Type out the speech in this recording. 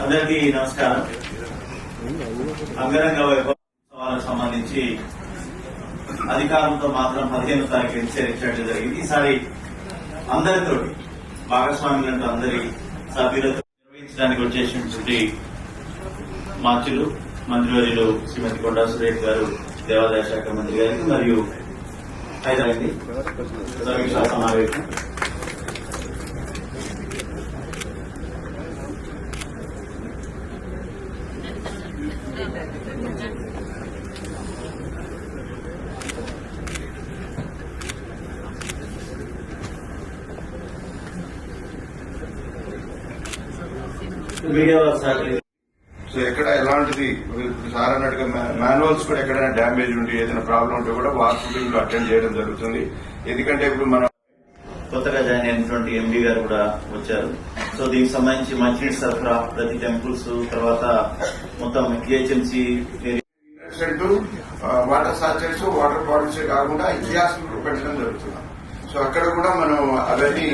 అందరికీ నమస్కారం. అంగరంగ వైభవాలకు సంబంధించి అధికారంతో మాత్రం పదిహేను తారీఖు నిశ్చయించడం జరిగింది. ఈసారి అందరితో భాగస్వాములంటూ అందరి సభ్యులతో నిర్వహించడానికి వచ్చేసినటువంటి మార్చులు మంత్రివర్యులు శ్రీమతి కొండా సురేష్ గారు దేవాదాయ శాఖ మంత్రి గారికి మరియు హైదరాబాద్ సమీక్షా సమావేశం. సో ఎక్కడ ఎలాంటిది? సార్ అన్నట్టుగా మాన్యువల్స్ కూడా ఎక్కడైనా డ్యామేజ్ ఉండి ఏదైనా ప్రాబ్లం ఉంటే కూడా వార్పులు అటెండ్ చేయడం జరుగుతుంది. ఎందుకంటే ఇప్పుడు మనం కొత్తగా జాయిన్ అయినటువంటి ఎంబీ గారు కూడా వచ్చారు. సో దీనికి సంబంధించి మంచినీటి సరఫరా ప్రతి టెంపుల్స్ తర్వాత మొత్తం GHMC water sachets water bottles కాకుండా గ్యాస్ పెట్టడం జరుగుతుంది. సో అక్కడ కూడా మనం అవన్నీ